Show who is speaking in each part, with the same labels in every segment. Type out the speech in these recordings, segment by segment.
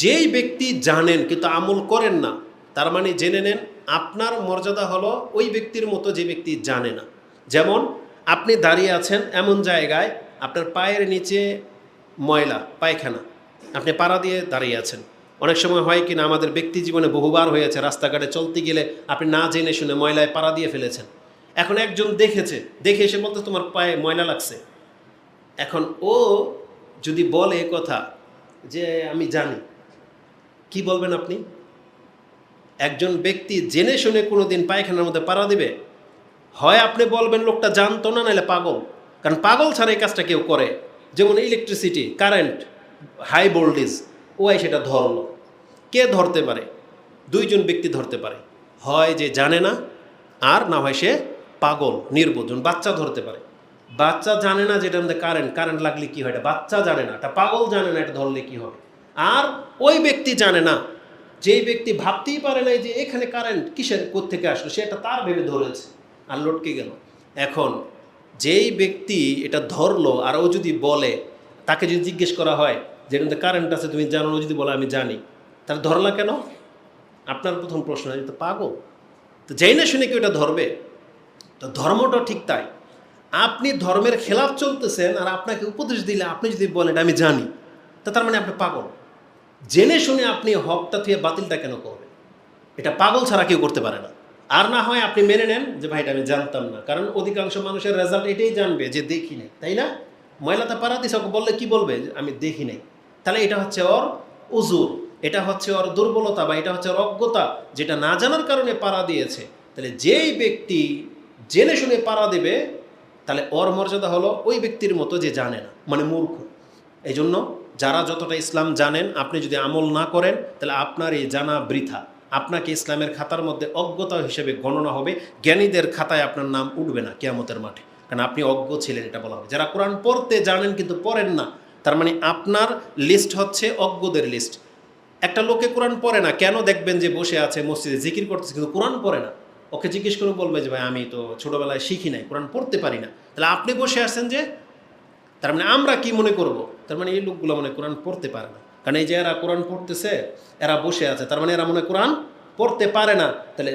Speaker 1: যেই ব্যক্তি জানেন কিন্তু আমল করেন না, তার মানে জেনে নেন আপনার মর্যাদা হলো ওই ব্যক্তির মতো যে ব্যক্তি জানে না। যেমন আপনি দাঁড়িয়ে আছেন এমন জায়গায় আপনার পায়ের নিচে ময়লা, পায়খানা, আপনি পাড়া দিয়ে দাঁড়িয়ে আছেন। অনেক সময় হয় কিনা আমাদের ব্যক্তি জীবনে বহুবার হয়েছে রাস্তাঘাটে চলতে গেলে আপনি না জেনে শুনে ময়লায় পাড়া দিয়ে ফেলেছেন। এখন একজন দেখেছে, দেখে এসে বলতে তোমার পায়ে ময়লা লাগছে। এখন ও যদি বলে কথা যে আমি জানি কি বলবেন আপনি? একজন ব্যক্তি জেনে শুনে কোনো দিন পায়খানার মধ্যে পাড়া দিবে? হয় আপনি বলবেন লোকটা জানতো না, নাহলে পাগল? কারণ পাগল ছাড়া এই কাজটা কেউ করে। যেমন ইলেকট্রিসিটি কারেন্ট হাই ভোল্টেজ ওয়াই সেটা ধরলো। কে ধরতে পারে? দুইজন ব্যক্তি ধরতে পারে। হয় যে জানে না, আর না হয় সে পাগল, নির্বোধন, বাচ্চা ধরতে পারে। বাচ্চা জানে না যেটা মধ্যে কারেন্ট কারেন্ট লাগলে কী হয়? এটা বাচ্চা জানে না, এটা পাগল জানে না এটা ধরলে কী হবে? আর ওই ব্যক্তি জানে না। যেই ব্যক্তি ভাবতেই পারে নাই যে এখানে কারেন্ট কিসের থেকে আসলো সেটা তার ভেবে ধরেছে আর লটকে গেল। এখন যেই ব্যক্তি এটা ধরলো আর ও যদি বলে, তাকে যদি জিজ্ঞেস করা হয় যে এটাতে কারেন্ট আছে, তুমি জানো ও যদি বলে, আমি জানি, তাহলে ধরলা কেন? আপনার প্রথম প্রশ্ন যে তো পাগো তো যেই না শুনে কেউ এটা ধরবে, তো ধর্মটা ঠিক তাই। আপনি ধর্মের খেলাফ চলতেছেন আর আপনাকে উপদেশ দিলে আপনি যদি বলেন, আমি জানি, তা তার মানে আপনি পাগল। জেনে শুনে আপনি হকটা থেকে বাতিলটা কেন করবেন? এটা পাগল ছাড়া কেউ করতে পারে না। আর না হয় আপনি মেনে নেন যে, ভাই, এটা আমি জানতাম না। কারণ অধিকাংশ মানুষের রেজাল্ট এটাই জানবে যে, দেখি নাই। তাই না? ময়লাতে পারা ওকে বললে কি বলবে? আমি দেখি নাই। তাহলে এটা হচ্ছে ওর উজুর, এটা হচ্ছে ওর দুর্বলতা বা এটা হচ্ছে ওর অজ্ঞতা যেটা না জানার কারণে পাড়া দিয়েছে। তাহলে যেই ব্যক্তি জেনে শুনে পাড়া দেবে, তাহলে ওর মর্যাদা হলো ওই ব্যক্তির মতো যে জানে না মানে মূর্খ। এই জন্য যারা যতটা ইসলাম জানেন, আপনি যদি আমল না করেন, তাহলে আপনার এই জানা বৃথা। আপনাকে ইসলামের খাতার মধ্যে অজ্ঞতা হিসেবে গণনা হবে, জ্ঞানীদের খাতায় আপনার নাম উঠবে না কেয়ামতের মাঠে। কারণ আপনি অজ্ঞ ছিলেন, এটা বলা হবে। যারা কোরআন পড়তে জানেন কিন্তু পড়েন না, তার মানে আপনার লিস্ট হচ্ছে অজ্ঞদের লিস্ট একটা লোকে কোরআন পড়ে না, কেন দেখবেন যে বসে আছে, মসজিদে জিকির করতেছে, কিন্তু কোরআন পড়ে না? ওকে জিজ্ঞেস করে বলবে যে, ভাই, আমি তো ছোটোবেলায় শিখি নাই, কোরআন পড়তে পারি না। তাহলে আপনি বসে আছেন যে, তার মানে আমরা কি মনে করব? তার মানে এই লোকগুলো মনে কোরআন পড়তে পারে না। কারণ এই যে এরা কোরআন পড়তেছে, এরা বসে আছে, তার মানে এরা মনে কোরআন পড়তে পারে না। তাহলে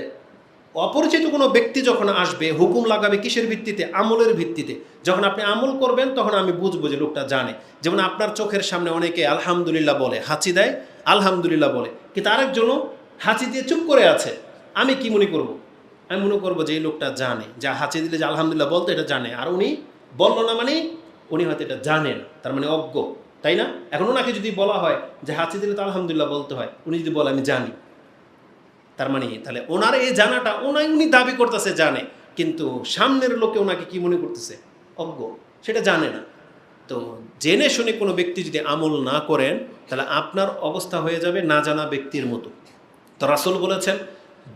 Speaker 1: অপরিচিত কোনো ব্যক্তি যখন আসবে, হুকুম লাগাবে কিসের ভিত্তিতে? আমলের ভিত্তিতে। যখন আপনি আমল করবেন, তখন আমি বুঝব যে লোকটা জানে। যেমন আপনার চোখের সামনে অনেকে আলহামদুলিল্লাহ বলে, হাঁচি দেয়, আলহামদুলিল্লাহ বলে। কিন্তু আরেকজনও হাঁচি দিয়ে চুপ করে আছে, আমি কি মনে করব? আমি মনে করব যে এই লোকটা জানে। যা হাঁচি দিলে যে আলহামদুলিল্লাহ বলতে, এটা জানে। আর উনি বলল না মানে উনি হয়তো এটা জানেন, তার মানে অজ্ঞ, তাই না? এখন ওনাকে যদি বলা হয় যে হাঁচি দিলে তো আলহামদুলিল্লাহ বলতে হয়, উনি যদি বলে আমি জানি, তার মানে তাহলে ওনার এই জানাটা ওনাই, উনি দাবি করতেছে জানে, কিন্তু সামনের লোকে ওনাকে কি মনে করতেছে? অজ্ঞ, সেটা জানে না। তো জেনে শুনে কোনো ব্যক্তি যদি আমল না করেন, তাহলে আপনার অবস্থা হয়ে যাবে না জানা ব্যক্তির মতো। তো রাসুল বলেছেন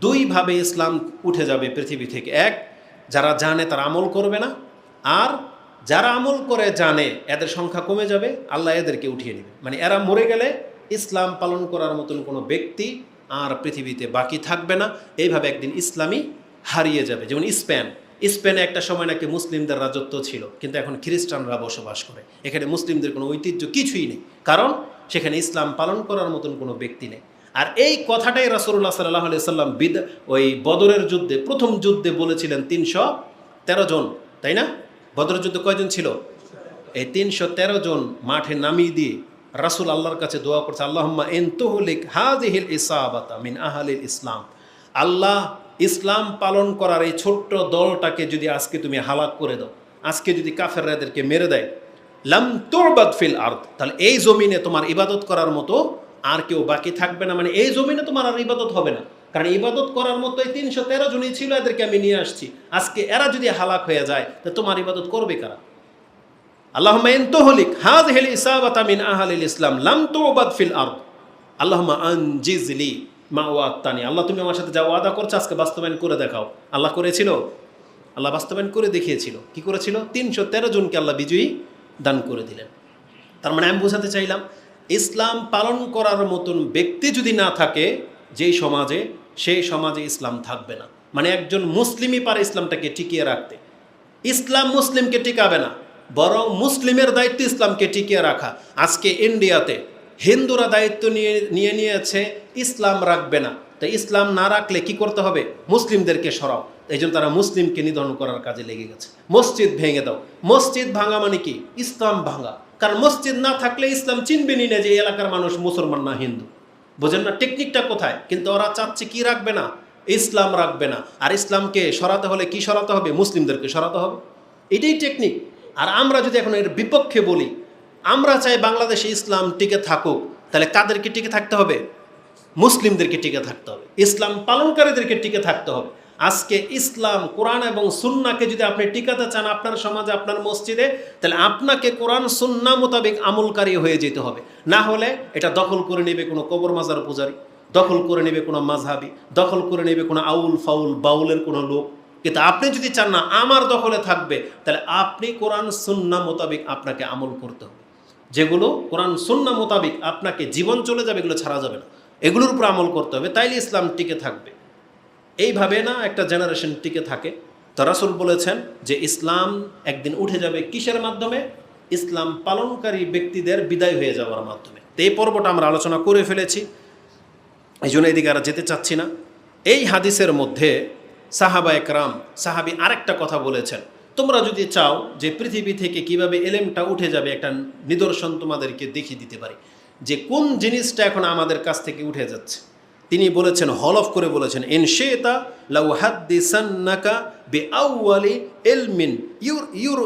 Speaker 1: দুইভাবে ইসলাম উঠে যাবে পৃথিবী থেকে। এক, যারা জানে তারা আমল করবে না, আর যারা আমল করে জানে, এদের সংখ্যা কমে যাবে, আল্লাহ এদেরকে উঠিয়ে নেবে। মানে এরা মরে গেলে ইসলাম পালন করার মতন কোনো ব্যক্তি আর পৃথিবীতে বাকি থাকবে না। এইভাবে একদিন ইসলামই হারিয়ে যাবে। যেমন স্পেন। স্পেনে একটা সময় নাকি মুসলিমদের রাজত্ব ছিল, কিন্তু এখন খ্রিস্টানরা বসবাস করে। এখানে মুসলিমদের কোনো ঐতিহ্য কিছুই নেই, কারণ সেখানে ইসলাম পালন করার মতন কোনো ব্যক্তি নেই। আর এই কথাটাই রাসুল্লাহ সাল্লাহ সাল্লাম বিদ ওই বদরের যুদ্ধে, প্রথম যুদ্ধে বলেছিলেন তিনশো তেরো জন, তাই না? বদরের যুদ্ধে কয়জন ছিল? এই তিনশো তেরো জন মাঠে নামিয়ে দিয়ে রাসুল আল্লাহর কাছে দোয়া করছে, আল্লাহম্মা এনতহলিক হাজিহিল ইসাবাতা মিন আহালিল ইসলাম। আল্লাহ ইসলাম পালন করার এই ছোট্ট দলটাকে যদি আজকে তুমি হালাক করে দাও, আজকে যদি কাফের এদেরকে মেরে দেয়, লাম তোরবাদ ফিল আর্থ তাহলে এই জমিনে তোমার ইবাদত করার মতো আর কেউ বাকি থাকবে না। মানে এই জমিনে তোমার আর ইবাদত হবে না। কারণ ইবাদত করার মতো এই তিনশো তেরো জনই ছিল, এদেরকে আমি নিয়ে আসছি। আজকে এরা যদি হালাক হয়ে যায়, তা তোমার ইবাদত করবে কারা? আল্লাহমা এনতহলিক হাজ হেল ইসাবাত মিন আহালিল ইসলাম, লাম তোবাদ ফিল আর্দ। আল্লাহমা আনজিজলি মা ওয়াত্তানি আল্লাহ, তুমি আমার সাথে যা ওয়াদা করছ আজকে বাস্তবায়ন করে দেখাও। আল্লাহ করেছিল? আল্লাহ বাস্তবায়ন করে দেখিয়েছিল। কি করেছিল? তিনশো তেরো জনকে আল্লাহ বিজয়ী দান করে দিলেন। তার মানে আমি বোঝাতে চাইলাম, ইসলাম পালন করার মতন ব্যক্তি যদি না থাকে, যেই সমাজে সেই সমাজে ইসলাম থাকবে না। মানে একজন মুসলিমই পারে ইসলামটাকে টিকিয়ে রাখতে। ইসলাম মুসলিমকে টিকাবে না, বরং মুসলিমের দায়িত্ব ইসলামকে টিকিয়ে রাখা। আজকে ইন্ডিয়াতে হিন্দুরা দায়িত্ব নিয়ে নিয়ে নিয়েছে, ইসলাম রাখবে না। তো ইসলাম না রাখলে কি করতে হবে? মুসলিমদেরকে সরাও। এই জন্য তারা মুসলিমকে নিধন করার কাজে লেগে গেছে। মসজিদ ভেঙে দাও। মসজিদ ভাঙা মানে কি? ইসলাম ভাঙা। কারণ মসজিদ না থাকলে ইসলাম চিনবেনই না যে এলাকার মানুষ মুসলমান না হিন্দু। বোঝেন না টেকনিকটা কোথায়? কিন্তু ওরা চাচ্ছে কি রাখবে না? ইসলাম রাখবে না। আর ইসলামকে সরাতে হলে কি সরাতে হবে? মুসলিমদেরকে সরাতে হবে। এটাই টেকনিক আর আমরা যদি এখন এর বিপক্ষে বলি, আমরা চাই বাংলাদেশে ইসলাম টিকে থাকুক। তাহলে কাদেরকে টিকে থাকতে হবে? মুসলিমদেরকে টিকে থাকতে হবে। ইসলাম পালনকারীদেরকে টিকে থাকতে হবে। আজকে ইসলাম, কোরআন এবং সুন্নাকে যদি আপনি টিকাতে চান আপনার সমাজে, আপনার মসজিদে, তাহলে আপনাকে কোরআন সুন্না মোতাবেক আমলকারী হয়ে যেতে হবে। না হলে এটা দখল করে নেবে কোনো কবর মাজার পূজারী, দখল করে নেবে কোনো মাঝহাবি দখল করে নেবে কোনো আউল ফাউল বাউলের কোনো লোক। কিন্তু আপনি যদি চান না আমার দখলে থাকবে, তাহলে আপনি কোরআন সুন্না মোতাবেক আপনাকে আমল করতে হবে। যেগুলো কোরআন সুন্না মোতাবেক আপনাকে জীবন চলে যাবে, এগুলো ছাড়া যাবে না। এগুলোর উপর আমল করতে হবে, তাইলে ইসলাম টিকে থাকবে। এইভাবে না একটা জেনারেশন টিকে থাকে। তো রাসুল বলেছেন যে ইসলাম একদিন উঠে যাবে কিসের মাধ্যমে? ইসলাম পালনকারী ব্যক্তিদের বিদায় হয়ে যাওয়ার মাধ্যমে। তো এই পর্বটা আমরা আলোচনা করে ফেলেছি। এই জন্য এদিকে আর যেতে চাচ্ছি না। এই হাদিসের মধ্যে সাহাবা একরাম, সাহাবি আরেকটা কথা বলেছেন। তোমরা যদি চাও যে পৃথিবী থেকে কীভাবে এলেমটা উঠে যাবে, একটা নিদর্শন তোমাদেরকে দেখিয়ে দিতে পারি। যে কোন জিনিসটা এখন আমাদের কাছ থেকে উঠে যাচ্ছে? তিনি বলেছেন হলফ করে বলেছেন এনশেতা লাউ হাদ্দিসান্নাকা বি আউয়ালি এলমিন ইউর ইউর,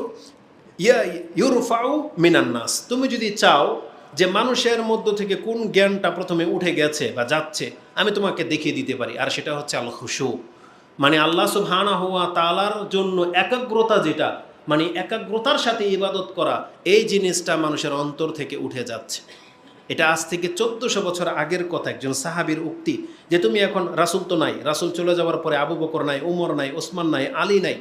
Speaker 1: ইয়া, ইউরফাউ মিনান্নাস তুমি যদি চাও যে মানুষের মধ্য থেকে কোন জ্ঞানটা প্রথমে উঠে গেছে বা যাচ্ছে, আমি তোমাকে দেখিয়ে দিতে পারি। আর সেটা হচ্ছে আল খুশু মানে আল্লাহ সুবহানা হুয়া তালার জন্য একাগ্রতা যেটা মানে একাগ্রতার সাথে ইবাদত করা, এই জিনিসটা মানুষের অন্তর থেকে উঠে যাচ্ছে। এটা আজ থেকে চোদ্দশো বছর আগের কথা একজন সাহাবির উক্তি যে তুমি এখন রাসুল তো নাই, রাসুল চলে যাওয়ার পরে আবু বকর নাই, উমর নাই, ওসমান নাই, আলী নাই,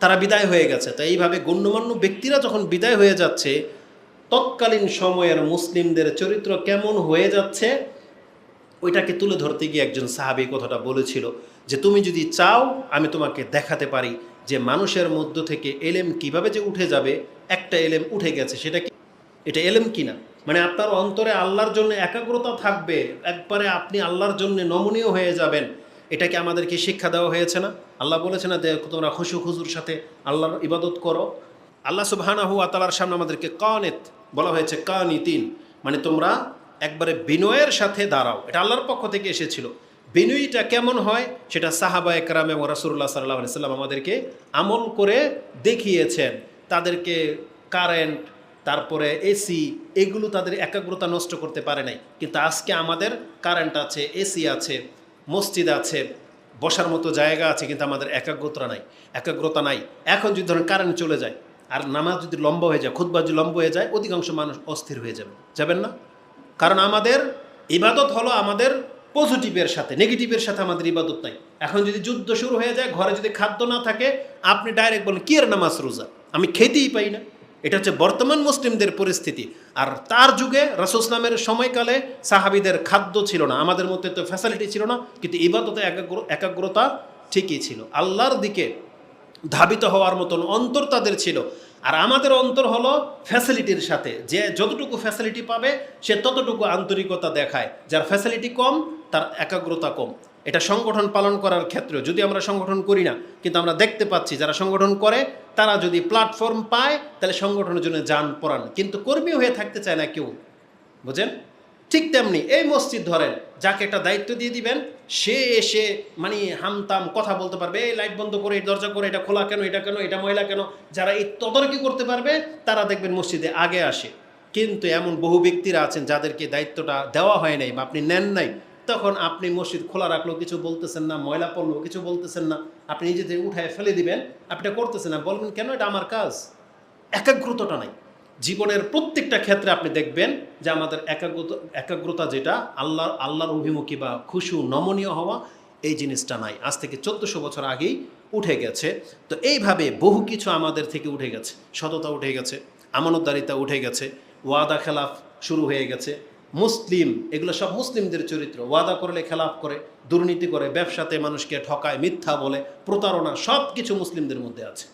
Speaker 1: তারা বিদায় হয়ে গেছে। তো এইভাবে গণ্যমান্য ব্যক্তিরা যখন বিদায় হয়ে যাচ্ছে, তৎকালীন সময়ের মুসলিমদের চরিত্র কেমন হয়ে যাচ্ছে, ওইটাকে তুলে ধরতে গিয়ে একজন সাহাবি কথাটা বলেছিল যে, তুমি যদি চাও আমি তোমাকে দেখাতে পারি যে মানুষের মধ্য থেকে এলেম কীভাবে যে উঠে যাবে, একটা এলেম উঠে গেছে, সেটা কি, এটা এলেম কিনা? মানে আপনার অন্তরে আল্লাহর জন্য একাগ্রতা থাকবে, একবারে আপনি আল্লাহর জন্য নমনীয় হয়ে যাবেন। এটাকে আমাদেরকে শিক্ষা দেওয়া হয়েছে না? আল্লাহ বলেছে না তোমরা খুশু খুজুর সাথে আল্লাহর ইবাদত করো। আল্লাহ সুবহানা হুয়া তালার সামনে আমাদেরকে কানেত বলা হয়েছে, কানিতিন। মানে তোমরা একবারে বিনয়ের সাথে দাঁড়াও। এটা আল্লাহর পক্ষ থেকে এসেছিল। বিনয়ীটা কেমন হয়? সেটা সাহাবা একরাম এবং রাসুল্লাহ সাল্লাহ সাল্লাম আমাদেরকে আমল করে দেখিয়েছেন। তাদেরকে কারেন্ট তারপরে এসি এগুলো তাদের একাগ্রতা নষ্ট করতে পারে নাই। কিন্তু আজকে আমাদের কারেন্ট আছে এসি আছে, মসজিদ আছে, বসার মতো জায়গা আছে, কিন্তু আমাদের একাগ্রতা নাই একাগ্রতা নাই। এখন যদি ধরেন কারেন্ট চলে যায়, আর নামাজ যদি লম্বা হয়ে যায় খুদ্া যদি লম্বা হয়ে যায়, অধিকাংশ মানুষ অস্থির হয়ে যাবে। যাবেন না? কারণ আমাদের ইবাদত হলো আমাদের পজিটিভের সাথে নেগেটিভের সাথে আমাদের ইবাদত নাই। এখন যদি যুদ্ধ শুরু হয়ে যায়, ঘরে যদি খাদ্য না থাকে, আপনি ডাইরেক্ট বলেন, কি এর নামাজ রোজা? আমি খেতেই পাই না। এটা হচ্ছে বর্তমান মুসলিমদের পরিস্থিতি। আর তার যুগে রাসুসলামের সময়কালে সাহাবিদের খাদ্য ছিল না। আমাদের মধ্যে তো ফ্যাসিলিটি ছিল না, কিন্তু ইবাদতে একাগ্র একাগ্রতা ঠিকই ছিল। আল্লাহর দিকে ধাবিত হওয়ার মতন অন্তর তাদের ছিল। আর আমাদের অন্তর হলো ফ্যাসিলিটির সাথে। যে যতটুকু ফ্যাসিলিটি পাবে, সে ততটুকু আন্তরিকতা দেখায়। যার ফ্যাসিলিটি কম, তার একাগ্রতা কম। এটা সংগঠন পালন করার ক্ষেত্রে যদি আমরা সংগঠন করি না, কিন্তু আমরা দেখতে পাচ্ছি যারা সংগঠন করে, তারা যদি প্ল্যাটফর্ম পায়, তাহলে সংগঠনের জন্য যান পড়ান কিন্তু কর্মী হয়ে থাকতে চায় না কেউ, বুঝেন? ঠিক তেমনি এই মসজিদ ধরেন, যাকে একটা দায়িত্ব দিয়ে দিবেন, সে এসে মানে হামতাম কথা বলতে পারবে, এই লাইট বন্ধ করে, এই দরজা করে, এটা খোলা কেন, এটা কেন, এটা ময়লা কেন? যারা এই তদারকি করতে পারবে, তারা দেখবেন মসজিদে আগে আসে। কিন্তু এমন বহু ব্যক্তিরা আছেন যাদেরকে দায়িত্বটা দেওয়া হয় নাই বা আপনি নেন নাই তখন আপনি মসজিদ খোলা রাখলেও কিছু বলতেছেন না, ময়লা পড়লেও কিছু বলতেছেন না, আপনি নিজে থেকে উঠায় ফেলে দিবেন, আপনি করতেছেন না, বলবেন, কেন এটা আমার কাজ? একাগ্রতাটা নাই। জীবনের প্রত্যেকটা ক্ষেত্রে আপনি দেখবেন যে আমাদের একাগ্রতা একাগ্রতা যেটা, আল্লাহ, আল্লাহর অভিমুখী বা খুশু, নমনীয় হওয়া, এই জিনিসটা নাই। আজ থেকে চোদ্দোশো বছর আগেই উঠে গেছে। তো এইভাবে বহু কিছু আমাদের থেকে উঠে গেছে। সততা উঠে গেছে, আমানতদারিতা উঠে গেছে, ওয়াদা খেলাফ শুরু হয়ে গেছে। মুসলিম, এগুলো সব মুসলিমদের চরিত্র। ওয়াদা করলে, খেলাফ করে, দুর্নীতি করে, ব্যবসাতে মানুষকে ঠকায়, মিথ্যা বলে, প্রতারণা সব কিছু মুসলিমদের মধ্যে আছে।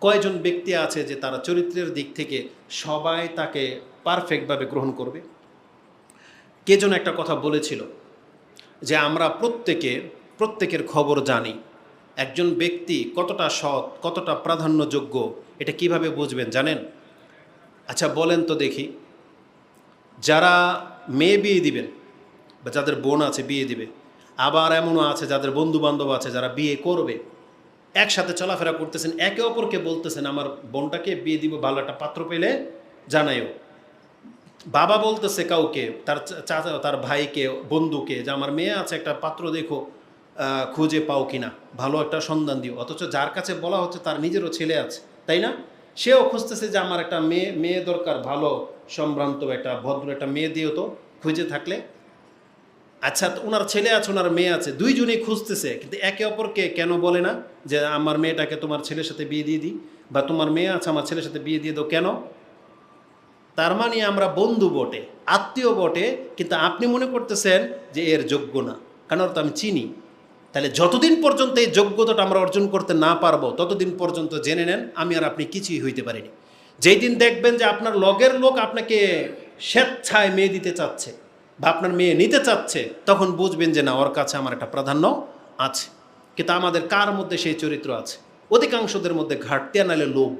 Speaker 1: কয়জন ব্যক্তি আছে যে তারা চরিত্রের দিক থেকে সবাই তাকে পারফেক্টভাবে গ্রহণ করবে? কে যেন একটা কথা বলেছিল যে আমরা প্রত্যেকে, প্রত্যেকের খবর জানি, একজন ব্যক্তি কতটা সৎ, কতটা প্রাধান্যযোগ্য, এটা কীভাবে বুঝবেন জানেন? আচ্ছা বলেন তো দেখি। যারা মেয়ে বিয়ে দিবেন বা যাদের বোন আছে বিয়ে দিবে, আবার এমনও আছে যাদের বন্ধু বান্ধব আছে যারা বিয়ে করবে, একসাথে চলাফেরা করতেছেন, একে অপরকে বলতেছেন, আমার বোনটাকে বিয়ে দিব, ভালো একটা পাত্র পেলে জানাইও বাবা বলতেছে কাউকে, তার চাচা, তার ভাইকে, বন্ধুকে, যে আমার মেয়ে আছে, একটা পাত্র দেখো খুঁজে পাও কিনা, ভালো একটা সন্ধান দিও। অথচ যার কাছে বলা হচ্ছে তার নিজেরও ছেলে আছে, তাই না? সেও খুঁজতেছে যে আমার একটা মেয়ে মেয়ে দরকার, ভালো, সম্ভ্রান্ত একটা, ভদ্র একটা মেয়ে দিও তো খুঁজে থাকলে। আচ্ছা ওনার ছেলে আছে ওনার মেয়ে আছে, দুইজনেই খুঁজতেছে, কিন্তু একে অপরকে কেন বলে না যে আমার মেয়েটাকে তোমার ছেলের সাথে বিয়ে দিয়ে দিই? বা তোমার মেয়ে আছে, আমার ছেলের সাথে বিয়ে দিয়ে দাও কেন? তার মানে আমরা বন্ধু বটে, আত্মীয় বটে, কিন্তু আপনি মনে করতেছেন যে এর যোগ্য না। কারণ তো আমি চিনি। তাহলে যতদিন পর্যন্ত এই যোগ্যতাটা আমরা অর্জন করতে না পারব, ততদিন পর্যন্ত জেনে নেন, আমি আর আপনি কিছুই হইতে পারিনি। যেই দিন দেখবেন যে আপনার লগের লোক আপনাকে স্বেচ্ছায় মেয়ে দিতে চাচ্ছে বা আপনার মেয়ে নিতে চাচ্ছে, তখন বুঝবেন যে না, ওর কাছে আমার একটা প্রাধান্য আছে। কিন্তু আমাদের কার মধ্যে সেই চরিত্র আছে? অধিকাংশদের মধ্যে ঘাটতি আনালে লোভ।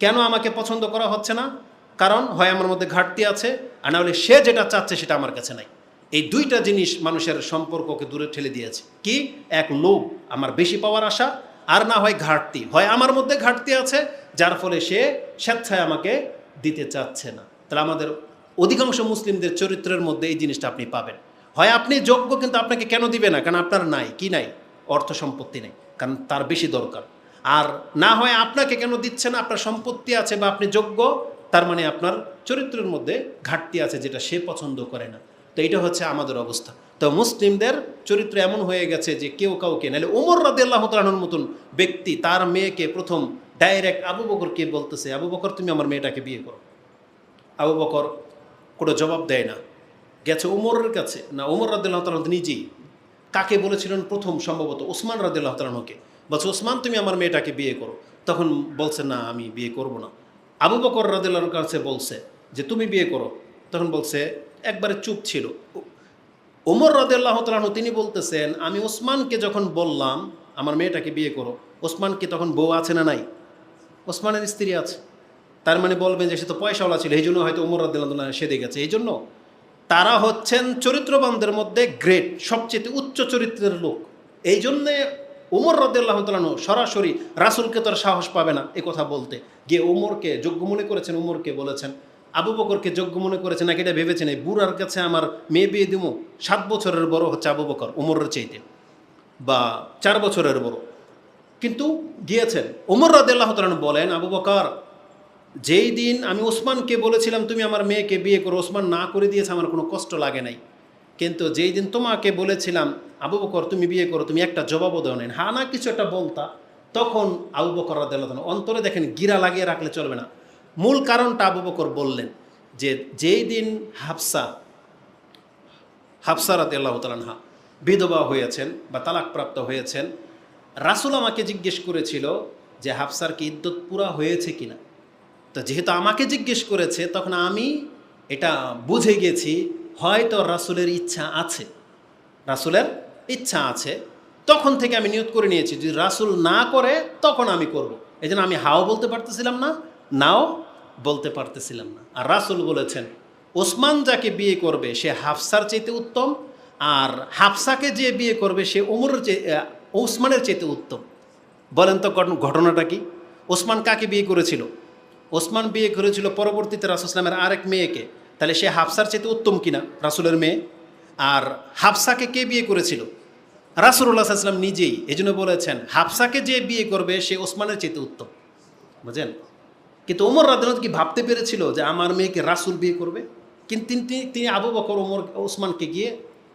Speaker 1: কেন আমাকে পছন্দ করা হচ্ছে না? কারণ হয় আমার মধ্যে ঘাটতি আছে, আর না হলে সে যেটা চাচ্ছে সেটা আমার কাছে নাই। এই দুইটা জিনিস মানুষের সম্পর্ককে দূরে ঠেলে দিয়েছে। কি? এক, লোভ, আমার বেশি পাওয়ার আশা, আর না হয় ঘাটতি। হয় আমার মধ্যে ঘাটতি আছে, যার ফলে সে স্বেচ্ছায় আমাকে দিতে চাচ্ছে না। তাহলে আমাদের অধিকাংশ মুসলিমদের চরিত্রের মধ্যে এই জিনিসটা আপনি পাবেন। হয় আপনি যোগ্য, কিন্তু আপনাকে কেন দিবে না? কারণ আপনার নাই। কি নাই? অর্থ সম্পত্তি নেই। কারণ তার বেশি দরকার। আর না হয় আপনাকে কেন দিচ্ছে না? আপনার সম্পত্তি আছে বা আপনি যোগ্য, তার মানে আপনার চরিত্রের মধ্যে ঘাটতি আছে যেটা সে পছন্দ করে না। তো এটা হচ্ছে আমাদের অবস্থা। তো মুসলিমদের চরিত্র এমন হয়ে গেছে যে কেউ কাউকে, নাহলে ওমর রাদি আল্লাহ তালানোর মতন ব্যক্তি তার মেয়েকে প্রথম ডাইরেক্ট আবু বকরকে বলতেছে, আবু বকর, তুমি আমার মেয়েটাকে বিয়ে করো। আবু বকর কোনো জবাব দেয় না। গেছে ওমরের কাছে। না ওমর রাদিল্লাহ তালাহ নিজেই কাকে বলেছিলেন প্রথম সম্ভবত? ওসমান রাদিল্লাহ তালাহকে বলছে ওসমান তুমি আমার মেয়েটাকে বিয়ে করো। তখন বলছে, না, আমি বিয়ে করব না। আবু বকর রাদিল্লাহর কাছে বলছে যে, তুমি বিয়ে করো। তখন বলছে একবারে চুপ ছিল। ওমর রাদিল্লাহ তালাহু তিনি বলতেছেন, আমি ওসমানকে যখন বললাম, আমার মেয়েটাকে বিয়ে করো ওসমানকে তখন বউ আছে না নাই? ওসমানের স্ত্রী আছে। তার মানে বলবেন যে সে তো পয়সাওয়ালা ছিল এই জন্য হয়তো উমর রাদিল্লাহ সেদে গেছে। এই জন্য তারা হচ্ছেন চরিত্রবানদের মধ্যে গ্রেট, সবচেয়ে উচ্চ চরিত্রের লোক। এই জন্যে ওমর রদুল্লাহ তালানো সরাসরি রাসুলকে তো আর সাহস পাবে না এ কথা বলতে। গিয়ে ওমরকে, যোগ্য মনে করেছেন, ওমরকে বলেছেন আবু বকরকে যোগ্য মনে করেছে নাকি এটা ভেবেছেন এই বুড়ার কাছে আমার মেয়ে বিয়ে দিব সাত বছরের বড় হচ্ছে আবু বকর, উমরের চাইতে, বা চার বছরের বড়। কিন্তু গিয়েছেন। উমর রাদিল্লাহ বলেন, আবু বকর, যেই দিন আমি ওসমানকে বলেছিলাম তুমি আমার মেয়েকে বিয়ে করো, ওসমান না করে দিয়েছে, আমার কোনো কষ্ট লাগে নাই। কিন্তু যেই দিন তোমাকে বলেছিলাম, আবু বকর, তুমি বিয়ে করো, তুমি একটা জবাবও দেও নেন হা না, কিছু একটা বলতা। তখন আবু বকর রাদিয়াল্লাহু তাআলা অন্তরে দেখেন গিরা লাগিয়ে রাখলে চলবে না। মূল কারণটা আবু বকর বললেন যে যেই দিন হাফসা হাফসা রাতে আল্লাহ তালানহা বিধবা হয়েছেন বা তালাকপ্রাপ্ত হয়েছেন, রাসুল আমাকে জিজ্ঞেস করেছিল যে হাফসার কি ইদ্যত পুরা হয়েছে কিনা। তো যেহেতু আমাকে জিজ্ঞেস করেছে, তখন আমি এটা বুঝে গেছি, হয়তো রাসুলের ইচ্ছা আছে। রাসুলের ইচ্ছা আছে। তখন থেকে আমি নিয়োগ করে নিয়েছি, যদি রাসুল না করে, তখন আমি করব। এই আমি হাও বলতে পারতেছিলাম না, নাও বলতে পারতেছিলাম না। আর রাসুল বলেছেন, ওসমান যাকে বিয়ে করবে, সে হাফসার চাইতে উত্তম, আর হাফসাকে যে বিয়ে করবে, সে ওমরের ওসমানের চাইতে উত্তম। বলেন তো ঘটনাটা কি? ওসমান কাকে বিয়ে করেছিল? ওসমান বিয়ে করেছিল পরবর্তীতে রাসুসলামের আরেক মেয়েকে। তাহলে সে হাফসার চেয়ে উত্তম কিনা রাসুলের মেয়ে। আর হাফসাকে কে বিয়ে করেছিল? রাসুল্লাহ সাল্লাম নিজেই। এই বলেছেন, হাফসাকে যে বিয়ে করবে, সে ওসমানের চেয়ে উত্তম। বুঝলেন? কিন্তু ওমর রাদনাথ কি ভাবতে পেরেছিল যে আমার মেয়েকে রাসুল বিয়ে করবে? কিন্তু তিনি আবু বকর, ওমর, ওসমানকে গিয়ে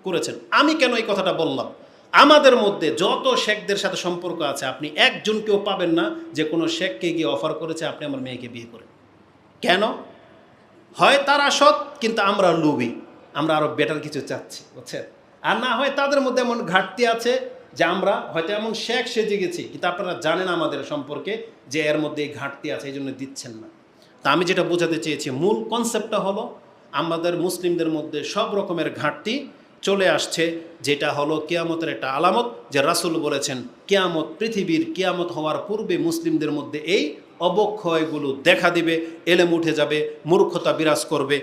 Speaker 1: করেছেন। আমি কেন এই কথাটা বললাম? আমাদের মধ্যে যত শেখদের সাথে সম্পর্ক আছে, আপনি একজনকেও পাবেন না যে কোনো শেখকে গিয়ে অফার করেছে, আপনি আমার মেয়েকে বিয়ে করেন। কেন? হয় তারা সৎ, কিন্তু আমরা লোভী। আমরা আরও বেটার কিছু চাচ্ছি, বুঝছেন? আর না হয় তাদের মধ্যে এমন ঘাটতি আছে যে আমরা হয়তো এমন শেখ সেজে গেছি, কিন্তু আপনারা জানেন আমাদের সম্পর্কে যে এর মধ্যে এই ঘাটতি আছে, এই জন্য দিচ্ছেন না। তা আমি যেটা বোঝাতে চেয়েছি, মূল কনসেপ্টটা হলো আমাদের মুসলিমদের মধ্যে সব রকমের ঘাটতি চলে আসছে, যেটা হলো কেয়ামতের একটা আলামত, যে রাসুল বলেছেন, কেয়ামত পৃথিবীর কেয়ামত হওয়ার পূর্বে মুসলিমদের মধ্যে এই অবক্ষয়গুলো দেখা দিবে, এলেম উঠে যাবে, মূর্খতা বিরাজ করবে।